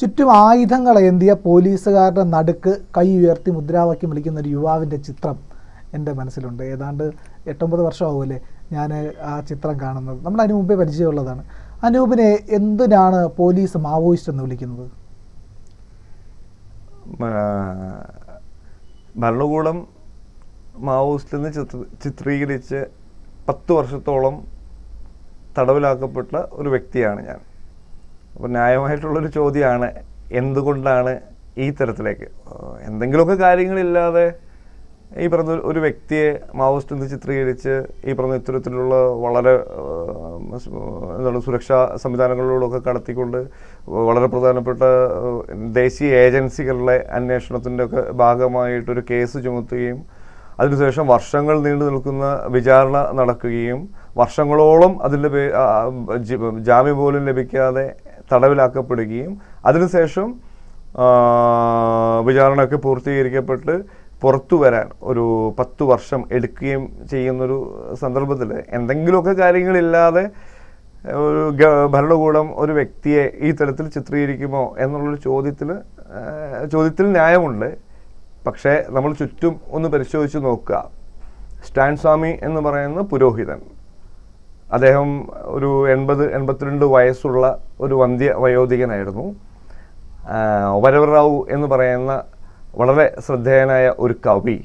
ചുറ്റും ആയുധങ്ങൾ ഏന്തിയ പോലീസുകാരുടെ നടുക്ക് കൈ ഉയർത്തി മുദ്രാവാക്യം വിളിക്കുന്ന ഒരു യുവാവിന്റെ ചിത്രം എന്റെ മനസ്സിലുണ്ട്. ഏതാണ്ട് എട്ടൊമ്പത് വർഷമാവുമല്ലേ ഞാൻ ആ ചിത്രം കാണുന്നത്. നമ്മൾ അതിന് മുമ്പേ പരിചയമുള്ളതാണ്. അനൂപിനെ എന്തിനാണ് പോലീസ് മാവോയിസ്റ്റ് എന്ന് വിളിക്കുന്നത്? ഭരണകൂടം മാവോയിസ്റ്റ് എന്ന് ചിത്ര ചിത്രീകരിച്ച് പത്ത് വർഷത്തോളം തടവിലാക്കപ്പെട്ട ഒരു വ്യക്തിയാണ് ഞാൻ. അപ്പോൾ ന്യായമായിട്ടുള്ളൊരു ചോദ്യമാണ് എന്തുകൊണ്ടാണ് ഈ തരത്തിലേക്ക്? എന്തെങ്കിലുമൊക്കെ കാര്യങ്ങളില്ലാതെ ഈ പറഞ്ഞ ഒരു- വ്യക്തിയെ മാവോയിസ്റ്റ് എന്ന് ചിത്രീകരിച്ച് ഈ പറഞ്ഞ ഇത്തരത്തിലുള്ള വളരെ എന്താണ് സുരക്ഷാ സംവിധാനങ്ങളിലൂടെയൊക്കെ കടത്തിക്കൊണ്ട് വളരെ പ്രധാനപ്പെട്ട ദേശീയ ഏജൻസികളുടെ അന്വേഷണത്തിന്റെ ഒക്കെ ഭാഗമായിട്ടൊരു കേസ് ചുമത്തുകയും അതിനുശേഷം വർഷങ്ങൾ നീണ്ടു നിൽക്കുന്ന വിചാരണ നടക്കുകയും വർഷങ്ങളോളം അതിന്റെ ജാമ്യം പോലും ലഭിക്കാതെ തടവിലാക്കപ്പെടുകയും അതിനുശേഷം വിചാരണയൊക്കെ പൂർത്തീകരിക്കപ്പെട്ട് പുറത്തു വരാൻ ഒരു പത്തു വർഷം എടുക്കുകയും ചെയ്യുന്നൊരു സന്ദർഭത്തിൽ എന്തെങ്കിലുമൊക്കെ കാര്യങ്ങളില്ലാതെ ഒരു ഭരണകൂടം ഒരു വ്യക്തിയെ ഈ തരത്തിൽ ചിത്രീകരിക്കുമോ എന്നുള്ളൊരു ചോദ്യത്തിൽ ചോദ്യത്തിൽ ന്യായമുണ്ട്. പക്ഷേ നമ്മൾ ചുറ്റും ഒന്ന് പരിശോധിച്ച് നോക്കുക. സ്റ്റാൻ സ്വാമി എന്ന് പറയുന്ന പുരോഹിതൻ അദ്ദേഹം ഒരു എൺപത് എൺപത്തിരണ്ട് വയസ്സുള്ള ഒരു വന്ധ്യ വയോധികനായിരുന്നു. വരവറാവു എന്ന് പറയുന്ന വളരെ ശ്രദ്ധേയനായ ഒരു കവി.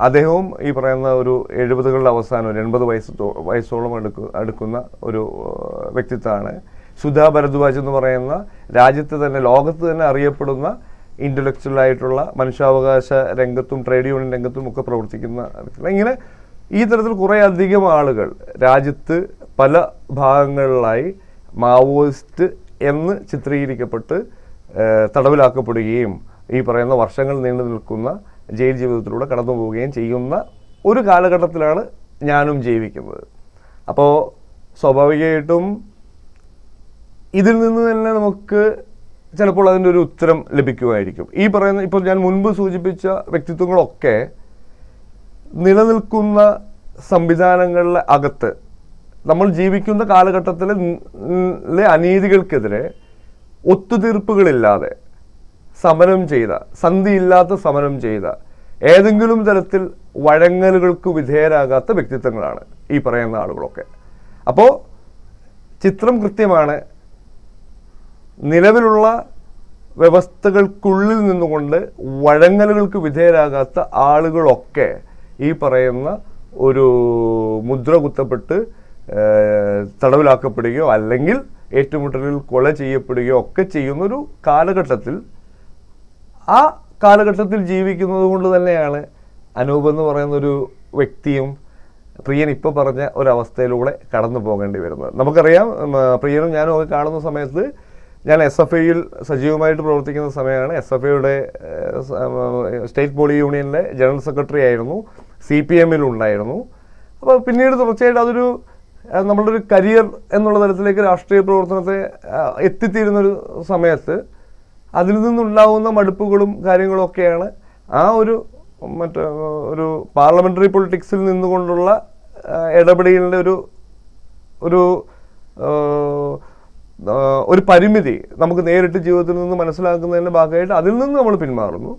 അദ്ദേഹവും ഈ പറയുന്ന ഒരു എഴുപതുകളുടെ അവസാനം ഒരു എൺപത് വയസ്സ് വയസ്സോളം എടുക്കു എടുക്കുന്ന ഒരു വ്യക്തിത്വമാണ്. സുധാ ഭരദ്വാജ് എന്ന് പറയുന്ന രാജ്യത്ത് തന്നെ ലോകത്ത് തന്നെ അറിയപ്പെടുന്ന ഇന്റലക്ച്വൽ ആയിട്ടുള്ള മനുഷ്യാവകാശ രംഗത്തും ട്രേഡ് യൂണിയൻ രംഗത്തും ഒക്കെ പ്രവർത്തിക്കുന്ന. ഇങ്ങനെ ഈ തരത്തിൽ കുറേ അധികം ആളുകൾ രാജ്യത്ത് പല ഭാഗങ്ങളിലായി മാവോയിസ്റ്റ് എന്ന് ചിത്രീകരിക്കപ്പെട്ട് തടവിലാക്കപ്പെടുകയും ഈ പറയുന്ന വർഷങ്ങൾ നീണ്ടു നിൽക്കുന്ന ജയിൽ ജീവിതത്തിലൂടെ കടന്നു പോവുകയും ചെയ്യുന്ന ഒരു കാലഘട്ടത്തിലാണ് ഞാനും ജീവിക്കുന്നത്. അപ്പോൾ സ്വാഭാവികമായിട്ടും ഇതിൽ നിന്ന് തന്നെ നമുക്ക് ചിലപ്പോൾ അതിന്റെ ഒരു ഉത്തരം ലഭിക്കുമായിരിക്കും. ഈ പറയുന്ന ഇപ്പോൾ ഞാൻ മുൻപ് സൂചിപ്പിച്ച വ്യക്തിത്വങ്ങളൊക്കെ നിലനിൽക്കുന്ന സംവിധാനങ്ങളിലെ അകത്ത് നമ്മൾ ജീവിക്കുന്ന കാലഘട്ടത്തിലെ അനീതികൾക്കെതിരെ ഒത്തുതീർപ്പുകളില്ലാതെ സമരം ചെയ്ത സന്ധിയില്ലാത്ത സമരം ചെയ്ത ഏതെങ്കിലും തരത്തിൽ വഴങ്ങലുകൾക്ക് വിധേയരാകാത്ത വ്യക്തിത്വങ്ങളാണ് ഈ പറയുന്ന ആളുകളൊക്കെ. അപ്പോൾ ചിത്രം കൃത്യമാണ്. നിലവിലുള്ള വ്യവസ്ഥകൾക്കുള്ളിൽ നിന്നുകൊണ്ട് വഴങ്ങലുകൾക്ക് വിധേയരാകാത്ത ആളുകളൊക്കെ ഈ പറയുന്ന ഒരു മുദ്ര കുത്തപ്പെട്ട് തടവിലാക്കപ്പെടുകയോ അല്ലെങ്കിൽ ഏറ്റുമുട്ടലിൽ കൊല ചെയ്യപ്പെടുകയോ ഒക്കെ ചെയ്യുന്ന ഒരു കാലഘട്ടത്തിൽ ആ കാലഘട്ടത്തിൽ ജീവിക്കുന്നത് കൊണ്ട് തന്നെയാണ് അനൂപ് എന്ന് പറയുന്ന ഒരു വ്യക്തിയും പ്രിയൻ ഇപ്പോൾ പറഞ്ഞ ഒരവസ്ഥയിലൂടെ കടന്നു പോകേണ്ടി വരുന്നത്. നമുക്കറിയാം പ്രിയനും ഞാനും ഒക്കെ കാണുന്ന സമയത്ത് ഞാൻ എസ് എഫ് ഐയിൽ സജീവമായിട്ട് പ്രവർത്തിക്കുന്ന സമയമാണ്. എസ് എഫ് ഐയുടെ സ്റ്റേറ്റ് ബോഡി യൂണിയനിലെ ജനറൽ സെക്രട്ടറി ആയിരുന്നു. സി പി എമ്മിലുണ്ടായിരുന്നു. അപ്പോൾ പിന്നീട് തുടർച്ചയായിട്ട് അതൊരു നമ്മളുടെ ഒരു കരിയർ എന്നുള്ള തലത്തിലേക്ക് രാഷ്ട്രീയ പ്രവർത്തനത്തെ എത്തിത്തീരുന്നൊരു സമയത്ത് അതിൽ നിന്നുണ്ടാവുന്ന മടുപ്പുകളും കാര്യങ്ങളും ഒക്കെയാണ് ആ ഒരു മറ്റേ ഒരു പാർലമെന്ററി പൊളിറ്റിക്സിൽ നിന്നുകൊണ്ടുള്ള ഇടപെടലിന്റെ ഒരു ഒരു ഒരു പരിമിതി നമുക്ക് നേരിട്ട് ജീവിതത്തിൽ നിന്ന് മനസ്സിലാക്കുന്നതിന്റെ ഭാഗമായിട്ട് അതിൽ നിന്ന് നമ്മൾ പിന്മാറുന്നു.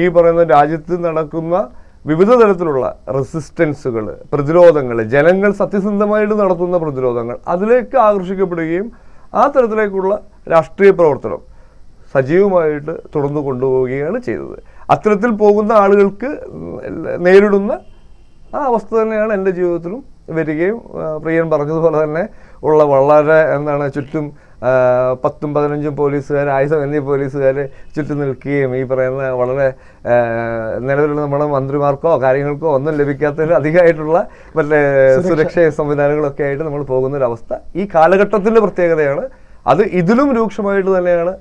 ഈ പറയുന്ന രാജ്യത്ത് നടക്കുന്ന വിവിധ തരത്തിലുള്ള റെസിസ്റ്റൻസുകൾ പ്രതിരോധങ്ങൾ ജനങ്ങൾ സത്യസന്ധമായിട്ട് നടത്തുന്ന പ്രതിരോധങ്ങൾ അതിലേക്ക് ആകർഷിക്കപ്പെടുകയും ആ തരത്തിലേക്കുള്ള രാഷ്ട്രീയ പ്രവർത്തനം സജീവമായിട്ട് തുടർന്നു കൊണ്ടുപോവുകയാണ് ചെയ്തത്. അത്തരത്തിൽ പോകുന്ന ആളുകൾക്ക് നേരിടുന്ന ആ അവസ്ഥ തന്നെയാണ് എന്റെ ജീവിതത്തിലും വരികയും പ്രിയൻ പറഞ്ഞതുപോലെ തന്നെ ഉള്ള വളരെ എന്താണ് ചുറ്റും പത്തും പതിനഞ്ചും പോലീസുകാർ ആയുധം എന്നീ പോലീസുകാർ ചുറ്റും നിൽക്കുകയും ഈ പറയുന്ന വളരെ നിലവിലുള്ള നമ്മുടെ മന്ത്രിമാർക്കോ കാര്യങ്ങൾക്കോ ഒന്നും ലഭിക്കാത്തതിൽ അധികമായിട്ടുള്ള മറ്റേ സുരക്ഷ. സംവിധാനങ്ങളൊക്കെ ആയിട്ട് നമ്മൾ പോകുന്ന ഒരു അവസ്ഥ ഈ കാലഘട്ടത്തിന്റെ പ്രത്യേകതയാണ്. അത് ഇതിലും രൂക്ഷമായിട്ട് തന്നെയാണ്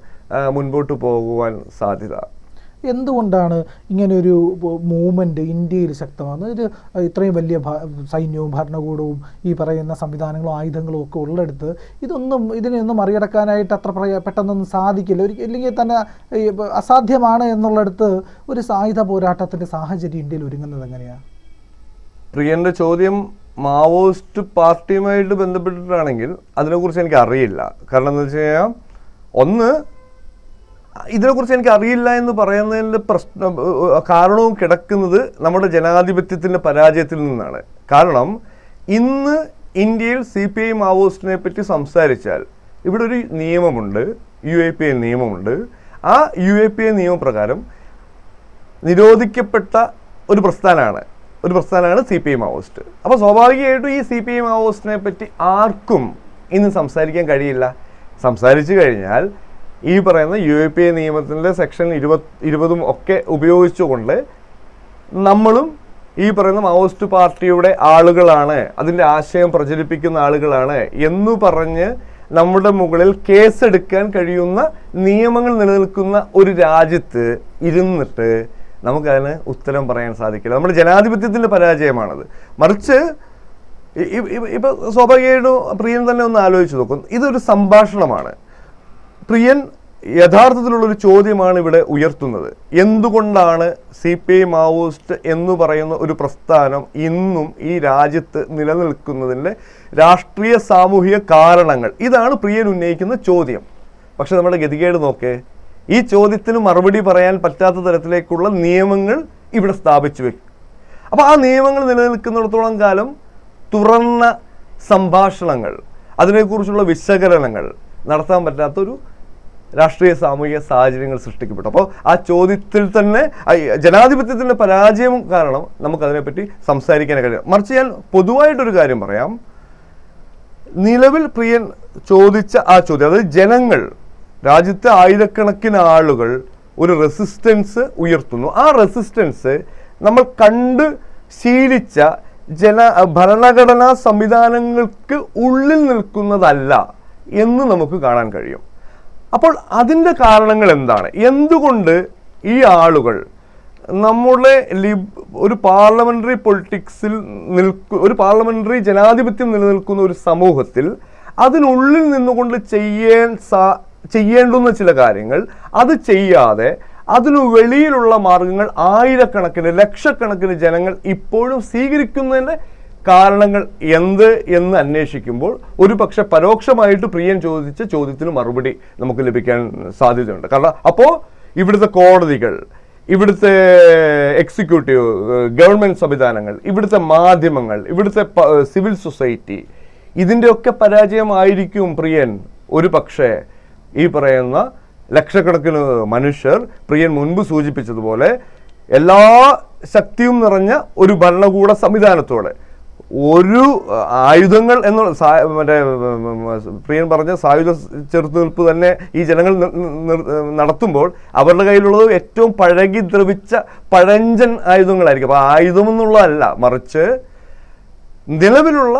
മുൻപോട്ട് പോകുവാൻ സാധ്യത. എന്തുകൊണ്ടാണ് ഇങ്ങനെയൊരു മൂവ്മെന്റ് ഇന്ത്യയിൽ ശക്തമാകുന്നത്? ഇത് ഇത്രയും വലിയ സൈന്യവും ഭരണകൂടവും ഈ പറയുന്ന സംവിധാനങ്ങളും ആയുധങ്ങളും ഒക്കെ ഉള്ളെടുത്ത് ഇതൊന്നും ഇതിനെയൊന്നും മറികടക്കാനായിട്ട് അത്ര പെട്ടെന്നൊന്നും സാധിക്കില്ല. ഒരു ഇല്ലെങ്കിൽ തന്നെ അസാധ്യമാണ് എന്നുള്ളടത്ത് ഒരു സായുധ പോരാട്ടത്തിന്റെ സാഹചര്യം ഇന്ത്യയിൽ ഒരുങ്ങുന്നത് എങ്ങനെയാണ് പ്രിയന്റെ ചോദ്യം മാവോയിസ്റ്റ് പാർട്ടിയുമായിട്ട് ബന്ധപ്പെട്ടിട്ടാണെങ്കിൽ അതിനെക്കുറിച്ച് എനിക്ക് അറിയില്ല കാരണം എന്താ വെച്ച് കഴിഞ്ഞാൽ ഒന്ന് ഇതിനെക്കുറിച്ച് എനിക്ക് അറിയില്ല എന്ന് പറയുന്നതിന്റെ പ്രശ്നം കാരണവും കിടക്കുന്നത് നമ്മുടെ ജനാധിപത്യത്തിന്റെ പരാജയത്തിൽ നിന്നാണ്. കാരണം ഇന്ന് ഇന്ത്യയിൽ സി പി ഐ മാവോയിസ്റ്റിനെ പറ്റി സംസാരിച്ചാൽ ഇവിടെ ഒരു നിയമമുണ്ട് യു എ പി എ നിയമമുണ്ട്. ആ യു എ പി എ നിയമപ്രകാരം നിരോധിക്കപ്പെട്ട ഒരു പ്രസ്ഥാനമാണ് ഒരു പ്രസ്ഥാനമാണ് സി പി ഐ മാവോയിസ്റ്റ് അപ്പോൾ സ്വാഭാവികമായിട്ടും ഈ സി പി ഐ മാവോയിസ്റ്റിനെ പറ്റി ആർക്കും ഇന്ന് സംസാരിക്കാൻ കഴിയില്ല. സംസാരിച്ചു കഴിഞ്ഞാൽ ഈ പറയുന്ന യു എ പി എ നിയമത്തിന്റെ സെക്ഷൻ ഇരുപത് ഇരുപതും ഒക്കെ ഉപയോഗിച്ചുകൊണ്ട് നമ്മളും ഈ പറയുന്ന മാവോയിസ്റ്റ് പാർട്ടിയുടെ ആളുകളാണ് അതിന്റെ ആശയം പ്രചരിപ്പിക്കുന്ന ആളുകളാണ് എന്ന് പറഞ്ഞ് നമ്മുടെ മുകളിൽ കേസെടുക്കാൻ കഴിയുന്ന നിയമങ്ങൾ നിലനിൽക്കുന്ന ഒരു രാജ്യത്ത് ഇരുന്നിട്ട് നമുക്കതിന് ഉത്തരം പറയാൻ സാധിക്കില്ല. നമ്മുടെ ജനാധിപത്യത്തിന്റെ പരാജയമാണത്. മറിച്ച് ഇപ്പൊ സ്വാഭാവികമായിട്ടും പ്രിയം തന്നെ ഒന്ന് ആലോചിച്ച് നോക്കും. ഇതൊരു സംഭാഷണമാണ്. പ്രിയൻ യഥാർത്ഥത്തിലുള്ളൊരു ചോദ്യമാണ് ഇവിടെ ഉയർത്തുന്നത്. എന്തുകൊണ്ടാണ് സി പി ഐ മാവോയിസ്റ്റ് എന്ന് പറയുന്ന ഒരു പ്രസ്ഥാനം ഇന്നും ഈ രാജ്യത്ത് നിലനിൽക്കുന്നതിന്റെ രാഷ്ട്രീയ സാമൂഹിക കാരണങ്ങൾ? ഇതാണ് പ്രിയൻ ഉന്നയിക്കുന്ന ചോദ്യം. പക്ഷെ നമ്മുടെ ഗതികേട് നോക്കേ. ഈ ചോദ്യത്തിന് മറുപടി പറയാൻ പറ്റാത്ത തരത്തിലേക്കുള്ള നിയമങ്ങൾ ഇവിടെ സ്ഥാപിച്ചു വെക്കും അപ്പോൾ ആ നിയമങ്ങൾ നിലനിൽക്കുന്നിടത്തോളം കാലം തുറന്ന സംഭാഷണങ്ങൾ അതിനെക്കുറിച്ചുള്ള വിശകലനങ്ങൾ നടത്താൻ പറ്റാത്തൊരു രാഷ്ട്രീയ സാമൂഹിക സാഹചര്യങ്ങൾ സൃഷ്ടിക്കപ്പെട്ടു. അപ്പോൾ ആ ചോദ്യത്തിൽ തന്നെ ജനാധിപത്യത്തിന്റെ പരാജയം കാരണം നമുക്കതിനെപ്പറ്റി സംസാരിക്കാൻ കഴിയും. മറിച്ച് ഞാൻ പൊതുവായിട്ടൊരു കാര്യം പറയാം. നിലവിൽ പ്രിയൻ ചോദിച്ച ആ ചോദ്യം അതായത് ജനങ്ങൾ രാജ്യത്തെ ആയിരക്കണക്കിന് ആളുകൾ ഒരു റെസിസ്റ്റൻസ് ഉയർത്തുന്നു. ആ റെസിസ്റ്റൻസ് നമ്മൾ കണ്ട് ശീലിച്ച ജന ഭരണഘടനാ സംവിധാനങ്ങൾക്ക് ഉള്ളിൽ നിൽക്കുന്നതല്ല എന്ന് നമുക്ക് കാണാൻ കഴിയും. അപ്പോൾ അതിന്റെ കാരണങ്ങൾ എന്താണ്? എന്തുകൊണ്ട് ഈ ആളുകൾ നമ്മുടെ ലിബ് ഒരു പാർലമെന്ററി പൊളിറ്റിക്സിൽ നിൽക്കു ഒരു പാർലമെന്ററി ജനാധിപത്യം നിലനിൽക്കുന്ന ഒരു സമൂഹത്തിൽ അതിനുള്ളിൽ നിന്നുകൊണ്ട് ചെയ്യാൻ സാ ചെയ്യേണ്ടുന്ന ചില കാര്യങ്ങൾ അത് ചെയ്യാതെ അതിനു വെളിയിലുള്ള മാർഗങ്ങൾ ആയിരക്കണക്കിന് ലക്ഷക്കണക്കിന് ജനങ്ങൾ ഇപ്പോഴും സ്വീകരിക്കുന്നതിന്റെ കാരണങ്ങൾ എന്ത് എന്ന് അന്വേഷിക്കുമ്പോൾ ഒരു പക്ഷെ പരോക്ഷമായിട്ട് പ്രിയൻ ചോദിച്ച ചോദ്യത്തിന് മറുപടി നമുക്ക് ലഭിക്കാൻ സാധ്യതയുണ്ട്. കാരണം അപ്പോൾ ഇവിടുത്തെ കോടതികൾ ഇവിടുത്തെ എക്സിക്യൂട്ടീവ് ഗവൺമെന്റ് സംവിധാനങ്ങൾ ഇവിടുത്തെ മാധ്യമങ്ങൾ ഇവിടുത്തെ സിവിൽ സൊസൈറ്റി ഇതിന്റെയൊക്കെ പരാജയമായിരിക്കും പ്രിയൻ. ഒരു പക്ഷേ ഈ പറയുന്ന ലക്ഷക്കണക്കിന് മനുഷ്യർ പ്രിയൻ മുൻപ് സൂചിപ്പിച്ചതുപോലെ എല്ലാ ശക്തിയും നിറഞ്ഞ ഒരു ഭരണകൂട സംവിധാനത്തോടെ ഒരു ആയുധങ്ങൾ എന്നുള്ള മറ്റേ പ്രിയൻ പറഞ്ഞ സായുധ ചെറുത്തുനിൽപ്പ് തന്നെ ഈ ജനങ്ങൾ നടത്തുമ്പോൾ അവരുടെ കയ്യിലുള്ളത് ഏറ്റവും പഴകി ദ്രവിച്ച പഴഞ്ചൻ ആയുധങ്ങളായിരിക്കും. അപ്പോൾ ആയുധം എന്നുള്ളതല്ല മറിച്ച് നിലവിലുള്ള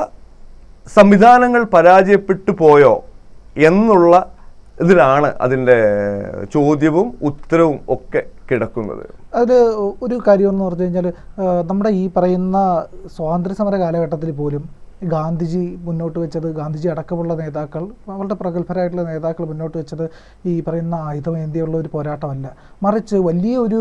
സംവിധാനങ്ങൾ പരാജയപ്പെട്ടു പോയോ എന്നുള്ള ഇതിലാണ് അതിന്റെ ചോദ്യവും ഉത്തരവും ഒക്കെ കിടക്കുന്നത്. അതിൽ ഒരു കാര്യം എന്ന് പറഞ്ഞു കഴിഞ്ഞാൽ നമ്മുടെ ഈ പറയുന്ന സ്വാതന്ത്ര്യ സമര കാലഘട്ടത്തിൽ പോലും ഗാന്ധിജി മുന്നോട്ട് വെച്ചത് ഗാന്ധിജി അടക്കമുള്ള നേതാക്കൾ വളരെ പ്രഗത്ഭരായിട്ടുള്ള നേതാക്കൾ മുന്നോട്ട് വെച്ചത് ഈ പറയുന്ന ആയുധമേന്തിയുള്ള ഒരു പോരാട്ടമല്ല. മറിച്ച് വലിയ ഒരു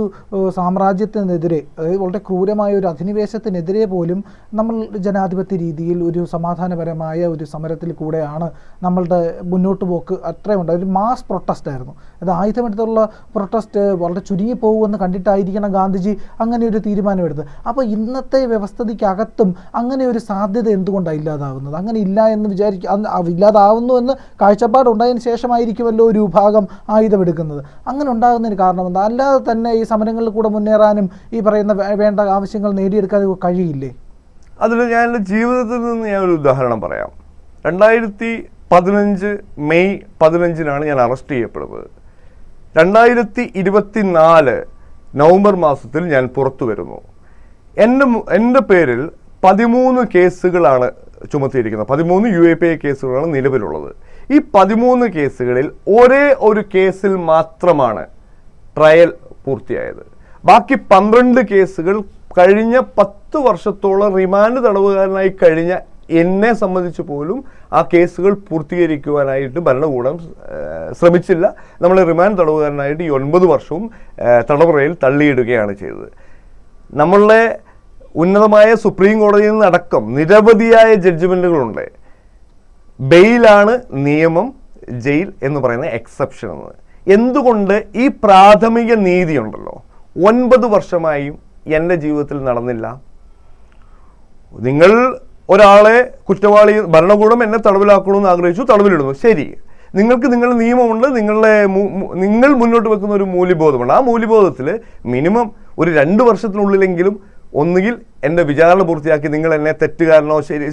സാമ്രാജ്യത്തിനെതിരെ അതായത് വളരെ ക്രൂരമായ ഒരു അധിനിവേശത്തിനെതിരെ പോലും നമ്മൾ ജനാധിപത്യ രീതിയിൽ ഒരു സമാധാനപരമായ ഒരു സമരത്തിൽ കൂടെയാണ് നമ്മളുടെ മുന്നോട്ട് പോക്ക് അത്രയുണ്ട്. ഒരു മാസ് പ്രൊട്ടസ്റ്റ് ആയിരുന്നു. അത് ആയുധമെടുത്തുള്ള പ്രൊട്ടസ്റ്റ് വളരെ ചുരുങ്ങി പോകുമെന്ന് കണ്ടിട്ടായിരിക്കണം ഗാന്ധിജി അങ്ങനെ ഒരു തീരുമാനമെടുത്തത്. അപ്പോൾ ഇന്നത്തെ വ്യവസ്ഥിതിക്കകത്തും അങ്ങനെ ഒരു സാധ്യത എന്തുകൊണ്ടാണ് ഇല്ലാതാവുന്നത്. അങ്ങനെ ഇല്ല എന്ന് വിചാരിക്കുക ഇല്ലാതാവുന്നു എന്ന് കാഴ്ചപ്പാടുണ്ടായതിന് ശേഷമായിരിക്കുമല്ലോ ഒരു വിഭാഗം ആയുധമെടുക്കുന്നത്. അങ്ങനെ ഉണ്ടാകുന്നതിന് കാരണം എന്താ? അല്ലാതെ തന്നെ ഈ സമരങ്ങളിൽ കൂടെ മുന്നേറാനും ഈ പറയുന്ന വേണ്ട ആവശ്യങ്ങൾ നേടിയെടുക്കാൻ കഴിയില്ലേ? അതിൽ ഞാൻ എന്റെ ജീവിതത്തിൽ നിന്ന് ഞാൻ ഒരു ഉദാഹരണം പറയാം. രണ്ടായിരത്തി പതിനഞ്ച് മെയ് പതിനഞ്ചിനാണ് ഞാൻ അറസ്റ്റ് ചെയ്യപ്പെടുന്നത്. രണ്ടായിരത്തി ഇരുപത്തി നാല് നവംബർ മാസത്തിൽ ഞാൻ പുറത്തു വരുന്നു. എന്റെ എന്റെ പേരിൽ പതിമൂന്ന് കേസുകളാണ് ചുമത്തിയിരിക്കുന്നത്. പതിമൂന്ന് യു എ പി ഐ കേസുകളാണ് നിലവിലുള്ളത്. ഈ പതിമൂന്ന് കേസുകളിൽ ഒരേ ഒരു കേസിൽ മാത്രമാണ് ട്രയൽ പൂർത്തിയായത്. ബാക്കി പന്ത്രണ്ട് കേസുകൾ കഴിഞ്ഞ പത്ത് വർഷത്തോളം റിമാൻഡ് തടവുകാരനായി കഴിഞ്ഞ എന്നെ സംബന്ധിച്ച് പോലും ആ കേസുകൾ പൂർത്തീകരിക്കുവാനായിട്ട് ഭരണകൂടം ശ്രമിച്ചില്ല. നമ്മൾ റിമാൻഡ് തടവുകാരനായിട്ട് ഈ ഒൻപത് വർഷവും തടവറയിൽ തള്ളിയിടുകയാണ് ചെയ്തത്. നമ്മളുടെ ഉന്നതമായ സുപ്രീം കോടതിയിൽ നിന്നടക്കം നിരവധിയായ ജഡ്ജ്മെന്റുകളുണ്ട് ബെയിലാണ് നിയമം ജയിൽ എന്ന് പറയുന്ന എക്സെപ്ഷൻ എന്ന് എന്തുകൊണ്ട് ഈ പ്രാഥമിക നീതി ഉണ്ടല്ലോ ഒൻപത് വർഷമായും എന്റെ ജീവിതത്തിൽ നടന്നില്ല. നിങ്ങൾ ഒരാളെ കുറ്റവാളി ഭരണകൂടം എന്നെ തടവിലാക്കണമെന്ന് ആഗ്രഹിച്ചു തടവിലിടുന്നു. ശരി. നിങ്ങൾക്ക് നിങ്ങളുടെ നിയമമുണ്ട് നിങ്ങളുടെ നിങ്ങൾ മുന്നോട്ട് വെക്കുന്ന ഒരു മൂല്യബോധമുണ്ട്. ആ മൂല്യബോധത്തിൽ മിനിമം ഒരു രണ്ട് വർഷത്തിനുള്ളിലെങ്കിലും ഒന്നുകിൽ എന്റെ വിചാരണ പൂർത്തിയാക്കി നിങ്ങൾ എന്നെ തെറ്റുകാരനോ ശരി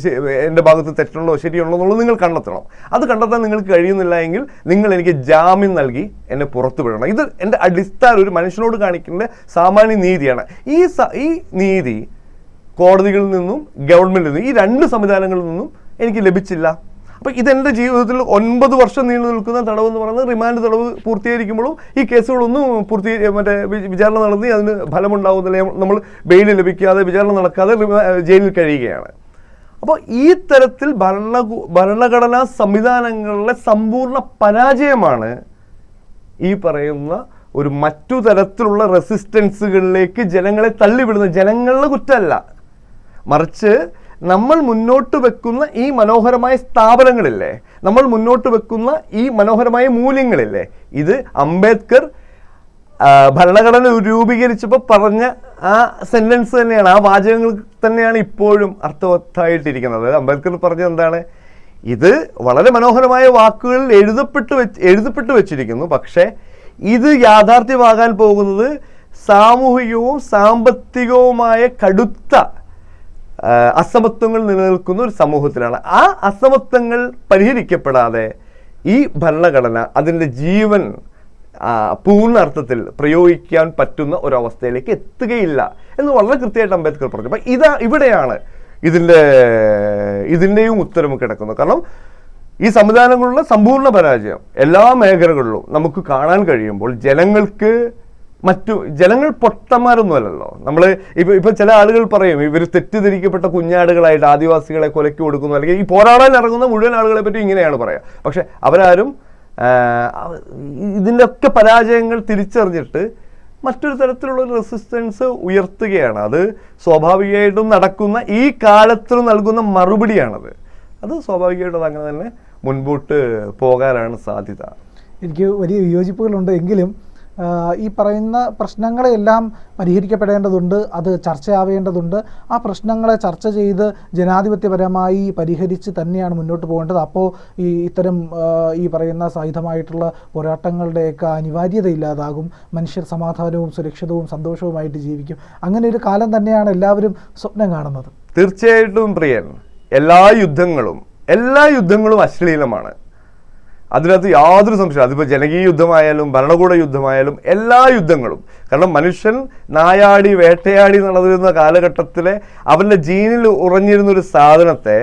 എന്റെ ഭാഗത്ത് തെറ്റുണ്ടോ ശരിയുണ്ടോ എന്നുള്ളത് നിങ്ങൾ കണ്ടെത്തണം. അത് കണ്ടെത്താൻ നിങ്ങൾക്ക് കഴിയുന്നില്ല എങ്കിൽ നിങ്ങൾ എനിക്ക് ജാമ്യം നൽകി എന്നെ പുറത്തു വിടണം. ഇത് എന്റെ അടിസ്ഥാന ഒരു മനുഷ്യനോട് കാണിക്കേണ്ട സാമാന്യ നീതിയാണ്. ഈ ഈ നീതി കോടതികളിൽ നിന്നും ഗവൺമെന്റിൽ നിന്നും ഈ രണ്ട് സംവിധാനങ്ങളിൽ നിന്നും എനിക്ക് ലഭിച്ചില്ല. അപ്പം ഇതെന്റെ ജീവിതത്തിൽ ഒൻപത് വർഷം നീണ്ടു നിൽക്കുന്ന തടവ് എന്ന് പറയുന്നത് റിമാൻഡ് തടവ് പൂർത്തീകരിക്കുമ്പോഴും ഈ കേസുകളൊന്നും പൂർത്തി മറ്റേ വിചാരണ നടത്തി അതിന് ഫലമുണ്ടാവുന്നില്ല. നമ്മൾ ബെയിൽ ലഭിക്കാതെ വിചാരണ നടക്കാതെ ജയിലിൽ കഴിയുകയാണ്. അപ്പോൾ ഈ തരത്തിൽ ഭരണ ഭരണഘടനാ സംവിധാനങ്ങളിലെ സമ്പൂർണ പരാജയമാണ് ഈ പറയുന്ന ഒരു മറ്റു തരത്തിലുള്ള റെസിസ്റ്റൻസുകളിലേക്ക് ജനങ്ങളെ തള്ളിവിടുന്ന ജനങ്ങളുടെ കുറ്റമല്ല. മറിച്ച് നമ്മൾ മുന്നോട്ട് വെക്കുന്ന ഈ മനോഹരമായ സ്ഥാപനങ്ങളില്ലേ? നമ്മൾ മുന്നോട്ട് വെക്കുന്ന ഈ മനോഹരമായ മൂല്യങ്ങളില്ലേ? ഇത് അംബേദ്കർ ഭരണഘടന രൂപീകരിച്ചപ്പോൾ പറഞ്ഞ ആ സെന്റൻസ് തന്നെയാണ് ആ വാചകങ്ങൾ തന്നെയാണ് ഇപ്പോഴും അർത്ഥവത്തായിട്ടിരിക്കുന്നത്. അംബേദ്കർ പറഞ്ഞത് എന്താണ്? ഇത് വളരെ മനോഹരമായ വാക്കുകളിൽ എഴുതപ്പെട്ട് വെച്ച് എഴുതപ്പെട്ട് വെച്ചിരിക്കുന്നു. പക്ഷേ ഇത് യാഥാർത്ഥ്യമാകാൻ പോകുന്നത് സാമൂഹികവും സാമ്പത്തികവുമായ കടുത്ത അസമത്വങ്ങൾ നിലനിൽക്കുന്ന ഒരു സമൂഹത്തിലാണ്. ആ അസമത്വങ്ങൾ പരിഹരിക്കപ്പെടാതെ ഈ ഭരണഘടന അതിന്റെ ജീവൻ പൂർണാർത്ഥത്തിൽ പ്രയോഗിക്കാൻ പറ്റുന്ന ഒരവസ്ഥയിലേക്ക് എത്തുകയില്ല എന്ന് വളരെ കൃത്യമായിട്ട് അംബേദ്കർ പറഞ്ഞു. അപ്പം ഇതാ ഇവിടെയാണ് ഇതിന്റെ ഇതിന്റെയും ഉത്തരവ് കിടക്കുന്നത്. കാരണം ഈ സംവിധാനങ്ങളുടെ സമ്പൂർണ പരാജയം എല്ലാ മേഖലകളിലും നമുക്ക് കാണാൻ കഴിയുമ്പോൾ ജനങ്ങൾക്ക് മറ്റു ജനങ്ങൾ പൊട്ടന്മാരൊന്നുമല്ലല്ലോ. നമ്മൾ ഇപ്പൊ ഇപ്പൊ ചില ആളുകൾ പറയും ഇവർ തെറ്റിദ്ധരിക്കപ്പെട്ട കുഞ്ഞാടുകളായിട്ട് ആദിവാസികളെ കൊലക്കി കൊടുക്കുന്നു അല്ലെങ്കിൽ ഈ പോരാടാൻ ഇറങ്ങുന്ന മുഴുവൻ ആളുകളെ പറ്റി ഇങ്ങനെയാണ് പറയുക പക്ഷെ അവരാരും ഇതിന്റെയൊക്കെ പരാജയങ്ങൾ തിരിച്ചറിഞ്ഞിട്ട് മറ്റൊരു തരത്തിലുള്ള റെസിസ്റ്റൻസ് ഉയർത്തുകയാണ്. അത് സ്വാഭാവികമായിട്ടും നടക്കുന്ന ഈ കാലത്ത് നൽകുന്ന മറുപടിയാണത്. അത് സ്വാഭാവികമായിട്ടും അങ്ങനെ തന്നെ മുൻപോട്ട് പോകാനാണ് സാധ്യത. എനിക്ക് വലിയ വിയോജിപ്പുകളുണ്ട്. എങ്കിലും ഈ പറയുന്ന പ്രശ്നങ്ങളെല്ലാം പരിഹരിക്കപ്പെടേണ്ടതുണ്ട് അത് ചർച്ചയാവേണ്ടതുണ്ട്. ആ പ്രശ്നങ്ങളെ ചർച്ച ചെയ്ത് ജനാധിപത്യപരമായി പരിഹരിച്ച് തന്നെയാണ് മുന്നോട്ട് പോകേണ്ടത്. അപ്പോൾ ഈ ഇത്തരം ഈ പറയുന്ന സായുധമായിട്ടുള്ള പോരാട്ടങ്ങളുടെയൊക്കെ അനിവാര്യത ഇല്ലാതാകും മനുഷ്യർ സമാധാനവും സുരക്ഷിതവും സന്തോഷവുമായിട്ട് ജീവിക്കും. അങ്ങനെ ഒരു കാലം തന്നെയാണ് എല്ലാവരും സ്വപ്നം കാണുന്നത്. തീർച്ചയായിട്ടും പ്രിയൻ എല്ലാ യുദ്ധങ്ങളും എല്ലാ യുദ്ധങ്ങളും അശ്ലീലമാണ്. അതിനകത്ത് യാതൊരു സംശയം അതിപ്പോൾ ജനകീയ യുദ്ധമായാലും ഭരണകൂട യുദ്ധമായാലും എല്ലാ യുദ്ധങ്ങളും. കാരണം മനുഷ്യൻ നായാടി വേട്ടയാടി നടന്നിരുന്ന കാലഘട്ടത്തിലെ അവന്റെ ജീനിൽ ഉറഞ്ഞിരുന്ന ഒരു സാധനത്തെ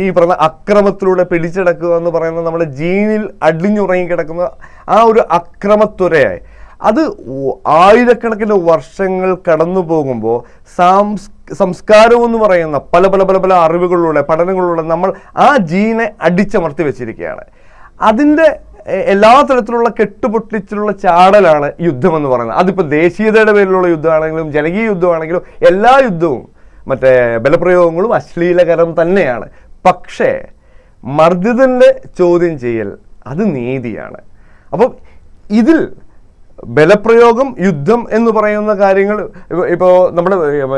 ഈ പറഞ്ഞ അക്രമത്തിലൂടെ പിടിച്ചെടുക്കുക എന്ന് പറയുന്ന നമ്മുടെ ജീനിൽ അടിഞ്ഞുറങ്ങി കിടക്കുന്ന ആ ഒരു അക്രമത്വരയായി. അത് ആയിരക്കണക്കിന് വർഷങ്ങൾ കടന്നു പോകുമ്പോൾ സാംസ് സംസ്കാരം എന്ന് പറയുന്ന പല പല പല പല അറിവുകളിലൂടെ പഠനങ്ങളിലൂടെ നമ്മൾ ആ ജീനെ അടിച്ചമർത്തി വെച്ചിരിക്കുകയാണ്. അതിന്റെ എല്ലാ തരത്തിലുള്ള കെട്ടുപൊട്ടിച്ചിലുള്ള ചാടലാണ് യുദ്ധം എന്ന് പറയുന്നത്. അതിപ്പോൾ ദേശീയതയുടെ പേരിലുള്ള യുദ്ധമാണെങ്കിലും ജനകീയ യുദ്ധമാണെങ്കിലും എല്ലാ യുദ്ധവും മറ്റേ ബലപ്രയോഗങ്ങളും അശ്ലീലകരം തന്നെയാണ്. പക്ഷേ മർദ്ദിതന്റെ ചോദ്യം ചെയ്യൽ അത് നീതിയാണ്. അപ്പം ഇതിൽ ബലപ്രയോഗം യുദ്ധം എന്ന് പറയുന്ന കാര്യങ്ങൾ ഇപ്പൊ- ഇപ്പോൾ നമ്മുടെ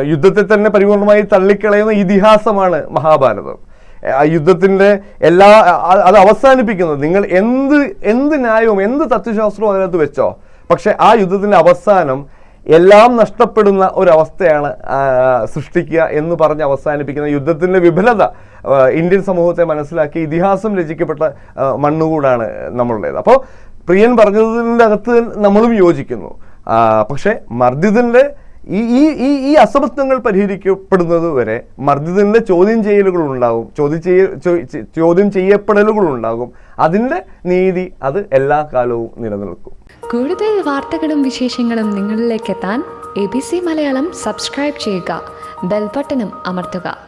യുദ്ധത്തെ തന്നെ പരിപൂർണമായി തള്ളിക്കളയുന്ന ഇതിഹാസമാണ് മഹാഭാരതം. ആ യുദ്ധത്തിന്റെ എല്ലാ അത് അവസാനിപ്പിക്കുന്നത്. നിങ്ങൾ എന്ത് എന്ത് ന്യായവും എന്ത് തത്വശാസ്ത്രവും അതിനകത്ത് വെച്ചോ പക്ഷേ ആ യുദ്ധത്തിന്റെ അവസാനം എല്ലാം നഷ്ടപ്പെടുന്ന ഒരവസ്ഥയാണ് സൃഷ്ടിക്കുക എന്ന് പറഞ്ഞ് അവസാനിപ്പിക്കുന്ന യുദ്ധത്തിന്റെ വിഫലത ഇന്ത്യൻ സമൂഹത്തെ മനസ്സിലാക്കി ഇതിഹാസം രചിക്കപ്പെട്ട മണ്ണുകൂടാണ് നമ്മളുടേത്. അപ്പോൾ പ്രിയൻ പറഞ്ഞതിന്റെ അകത്ത് നമ്മളും യോജിക്കുന്നു. പക്ഷേ മർദ്ദിതന്റെ ഈ ഈ ഈ അസമത്വങ്ങൾ പരിഹരിക്കപ്പെടുന്നത് വരെ മർദ്ദിതന്റെ ചോദ്യം ചെയ്യലുകൾ ഉണ്ടാകും. ചോദ്യം ചെയ്യ ചോദ്യം ചെയ്യപ്പെടലുകൾ ഉണ്ടാകും. അതിന്റെ നീതി അത് എല്ലാ കാലവും നിലനിൽക്കും. കൂടുതൽ വാർത്തകളും വിശേഷങ്ങളും നിങ്ങളിലേക്ക് എത്താൻ A B C Malayalam subscribe ചെയ്യുക. ബെൽബട്ടനും അമർത്തുക.